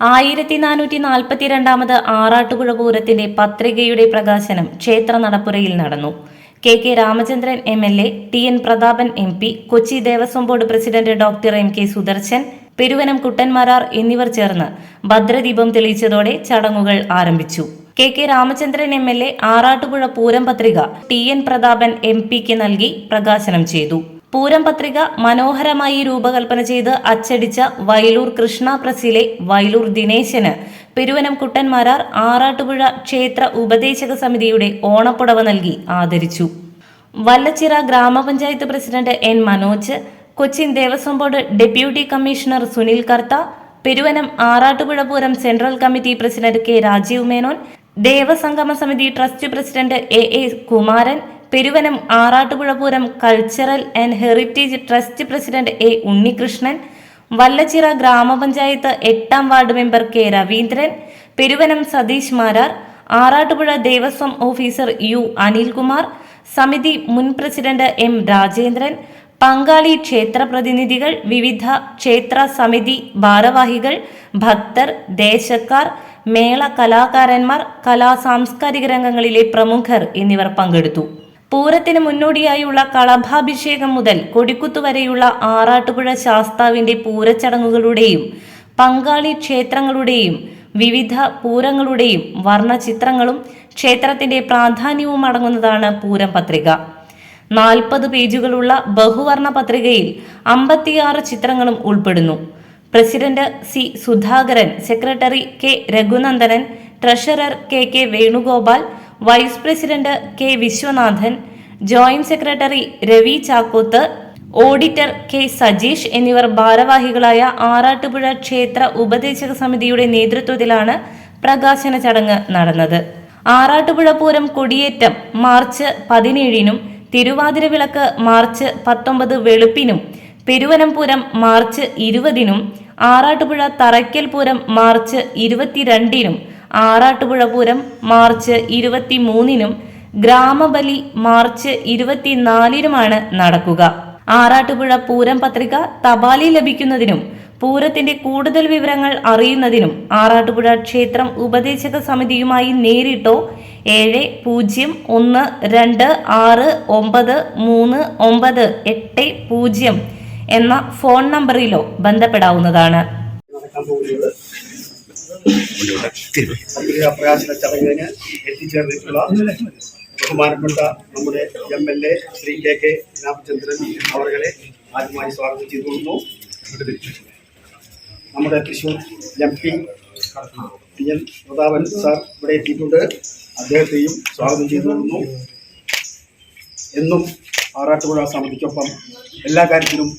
ആയിരത്തി നാനൂറ്റി നാൽപ്പത്തി രണ്ടാമത് ആറാട്ടുപുഴ പൂരത്തിന്റെ പത്രികയുടെ പ്രകാശനം ക്ഷേത്ര നടപ്പുരയിൽ നടന്നു. K K Ramachandran M L A T N Prathapan M P Kochi Devaswom board president doctor M K Sudarshan Peruvanam Kuttanmarar എന്നിവർ ചേർന്ന് ഭദ്രദീപം തെളിയിച്ചതോടെ ചടങ്ങുകൾ ആരംഭിച്ചു. K K Ramachandran M L A Arattupuzha Pooram പത്രിക ടി എൻ പ്രതാപൻ എം പിക്ക് നൽകി പ്രകാശനം ചെയ്തു. പൂരം പത്രിക മനോഹരമായി രൂപകൽപ്പന ചെയ്ത് അച്ചടിച്ച വയലൂർ കൃഷ്ണ പ്രസിലെ വയലൂർ ദിനേശന്. പെരുവനം കുട്ടന്മാരാർ ആറാട്ടുപുഴ ക്ഷേത്ര ഉപദേശക സമിതിയുടെ ഓണപ്പുടവ നൽകി ആദരിച്ചു. വല്ലച്ചിറ ഗ്രാമപഞ്ചായത്ത് president N Manoj Cochin Devaswom board deputy commissioner Sunil Kartha Peruvanam Arattupuzha Pooram central committee president K Rajeev Menon Devasangama സമിതി trust president A A Kumaran Peruvanam Arattupuzhapooram cultural and heritage trust president A Unnikrishnan Vallachira ഗ്രാമപഞ്ചായത്ത് എട്ടാം ward member K Raveendran Peruvanam Satheesh Marar Arattupuzha Devaswom officer U Anilkumar സമിതി മുൻ president M Rajendran പങ്കാളി ക്ഷേത്ര പ്രതിനിധികൾ വിവിധ ക്ഷേത്ര സമിതി ഭാരവാഹികൾ ഭക്തർ ദേശക്കാർ മേള കലാകാരന്മാർ കലാ സാംസ്കാരിക രംഗങ്ങളിലെ പ്രമുഖർ എന്നിവർ പങ്കെടുത്തു. പൂരത്തിന് മുന്നോടിയായുള്ള കളഭാഭിഷേകം മുതൽ കൊടിക്കുത്തു വരെയുള്ള ആറാട്ടുപുഴ ശാസ്താവിന്റെ പൂരച്ചടങ്ങുകളുടെയും പങ്കാളി ക്ഷേത്രങ്ങളുടെയും വിവിധ പൂരങ്ങളുടെയും വർണചിത്രങ്ങളും ക്ഷേത്രത്തിന്റെ പ്രാധാന്യവും അടങ്ങുന്നതാണ് പൂരം പത്രിക. നാൽപ്പത് പേജുകളുള്ള ബഹുവർണ പത്രികയിൽ അമ്പത്തിയാറ് ചിത്രങ്ങളും ഉൾപ്പെടുന്നു. President C Sudhakaran secretary K Raghunandanan treasurer K K Venugopal vice president K Viswanathan joint secretary Ravi Chakkoth auditor K Sajeesh എന്നിവർ ഭാരവാഹികളായ ആറാട്ടുപുഴ ക്ഷേത്ര ഉപദേശക സമിതിയുടെ നേതൃത്വത്തിലാണ് പ്രകാശന ചടങ്ങ് നടന്നത്. ആറാട്ടുപുഴ പൂരം കൊടിയേറ്റം മാർച്ച് പതിനേഴിനും തിരുവാതിര വിളക്ക് മാർച്ച് പത്തൊമ്പത് വെളുപ്പിനും പെരുവനംപൂരം മാർച്ച് ഇരുപതിനും ആറാട്ടുപുഴ തറയ്ക്കൽ പൂരം മാർച്ച് ഇരുപത്തിരണ്ടിനും ആറാട്ടുപുഴ പൂരം മാർച്ച് ഇരുപത്തിമൂന്നിനും ഗ്രാമബലി മാർച്ച് ഇരുപത്തിനാലിനുമാണ് നടക്കുക. ആറാട്ടുപുഴ പൂരം പത്രിക തപാലിൽ ലഭിക്കുന്നതിനും പൂരത്തിന്റെ കൂടുതൽ വിവരങ്ങൾ അറിയുന്നതിനും ആറാട്ടുപുഴ ക്ഷേത്രം ഉപദേശക സമിതിയുമായി നേരിട്ടോ ഏഴ് പൂജ്യം ഒന്ന് രണ്ട് ആറ് ഒമ്പത് മൂന്ന് ഒമ്പത് എട്ട് പൂജ്യം എന്ന ഫോൺ നമ്പറിലോ ബന്ധപ്പെടാവുന്നതാണ്. പ്രകാശന ചടങ്ങിന് എത്തിച്ചേർന്നിട്ടുള്ള ബഹുമാനപ്പെട്ട നമ്മുടെ M L A Shri K K Ramachandran അവരെ ആദ്യമായി സ്വാഗതം ചെയ്തുകൊള്ളുന്നു. നമ്മുടെ Thrissur M P T N Prathapan sir ഇവിടെ എത്തിയിട്ടുണ്ട്. അദ്ദേഹത്തെയും സ്വാഗതം ചെയ്തുകൊള്ളുന്നു. എന്നും ആറാട്ടുപുഴ സമിതിക്കൊപ്പം എല്ലാ കാര്യത്തിലും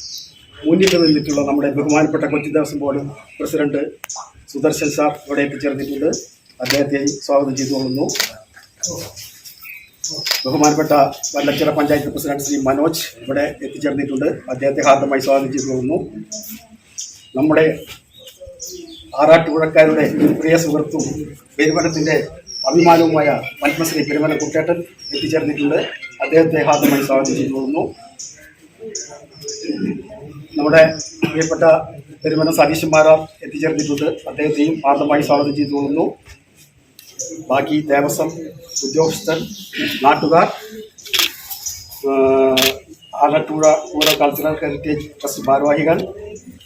മുന്നിട്ട് നിന്നിട്ടുള്ള നമ്മുടെ ബഹുമാനപ്പെട്ട Kochi Devaswom board president Sudarshan sir ഇവിടെ എത്തിച്ചേർന്നിട്ടുണ്ട്. അദ്ദേഹത്തെ സ്വാഗതം ചെയ്തുകൊള്ളുന്നു ബഹുമാനപ്പെട്ട വല്ലച്ചിറ പഞ്ചായത്ത് പ്രസിഡന്റ് ശ്രീ മനോജ് ഇവിടെ എത്തിച്ചേർന്നിട്ടുണ്ട്. അദ്ദേഹത്തെ ഹാർദമായി സ്വാഗതം ചെയ്തുകൊള്ളുന്നു നമ്മുടെ ആറാട്ടുപുഴക്കാരുടെ പ്രിയ സുഹൃത്തും പെരുമനത്തിന്റെ അഭിമാനവുമായ പത്മശ്രീ പെരുമന കുട്ടേട്ടൻ എത്തിച്ചേർന്നിട്ടുണ്ട്. അദ്ദേഹത്തെ ഹാർദമായി സ്വാഗതം ചെയ്തുകൊള്ളുന്നു നമ്മുടെ പ്രിയപ്പെട്ട പെരുമന സതീശന്മാരാർ എത്തിച്ചേർന്നിട്ടുണ്ട്. അദ്ദേഹത്തെയും ഹാർദമായി സ്വാഗതം ചെയ്തുകൊള്ളുന്നു ബാക്കി ദേവസ്വം ഉദ്യോഗസ്ഥർ നാട്ടുകാർ Alappuzha Pooram cultural heritage trust ഭാരവാഹികൾ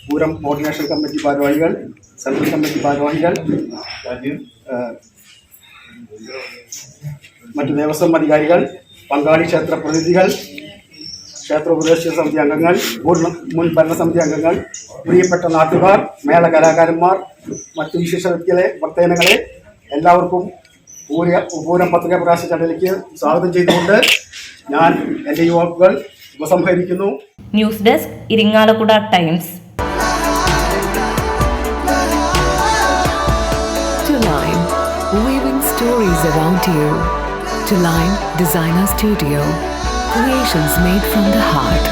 പൂരം കോർഡിനേഷൻ കമ്മിറ്റി ഭാരവാഹികൾ സെൻട്രൽ കമ്മിറ്റി ഭാരവാഹികൾ മറ്റു ദേവസ്വം അധികാരികൾ പങ്കാളി ക്ഷേത്ര പ്രതിനിധികൾ ക്ഷേത്ര ഉപദേശക സമിതി അംഗങ്ങൾ മുൻ ഭരണസമിതി അംഗങ്ങൾ പ്രിയപ്പെട്ട നാട്ടുകാർ മേള കലാകാരന്മാർ മറ്റു വിശേഷ വ്യക്തികളെ വർത്തേനകളെ എല്ലാവർക്കും പൂര പൂരം പത്രിക പ്രകാശ ചടങ്ങിലേക്ക് സ്വാഗതം ചെയ്തുകൊണ്ട് ഞാൻ എന്റെ യുവാക്കുകൾ ഉപസംഹരിക്കുന്നു. News desk Irinjalakuda Times. Stories around you. To Line Designer Studio, creations made from the heart.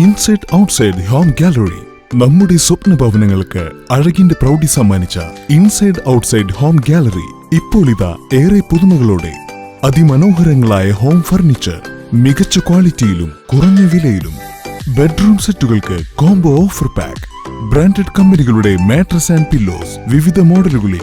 Inside outside home gallery. നമ്മുടെ സ്വപ്ന ഭവനങ്ങൾക്ക് അഴകിന്റെ പ്രൗഢി സമ്മാനിച്ച ഇൻസൈഡ് ഔട്ട്സൈഡ് ഹോം ഗാലറി ഇപ്പോൾ ഇതാ ഏറെ പുതുമകളോടെ അതിമനോഹരങ്ങളായ ഹോം ഫർണിച്ചർ മികച്ച ക്വാളിറ്റിയിലും കുറഞ്ഞ വിലയിലും ബെഡ്റൂം സെറ്റുകൾക്ക് കോംബോ ഓഫർ പാക്ക് ബ്രാൻഡഡ് കമ്പനികളുടെ മാട്രസ് ആൻഡ് പില്ലോസ് വിവിധ മോഡലുകളിൽ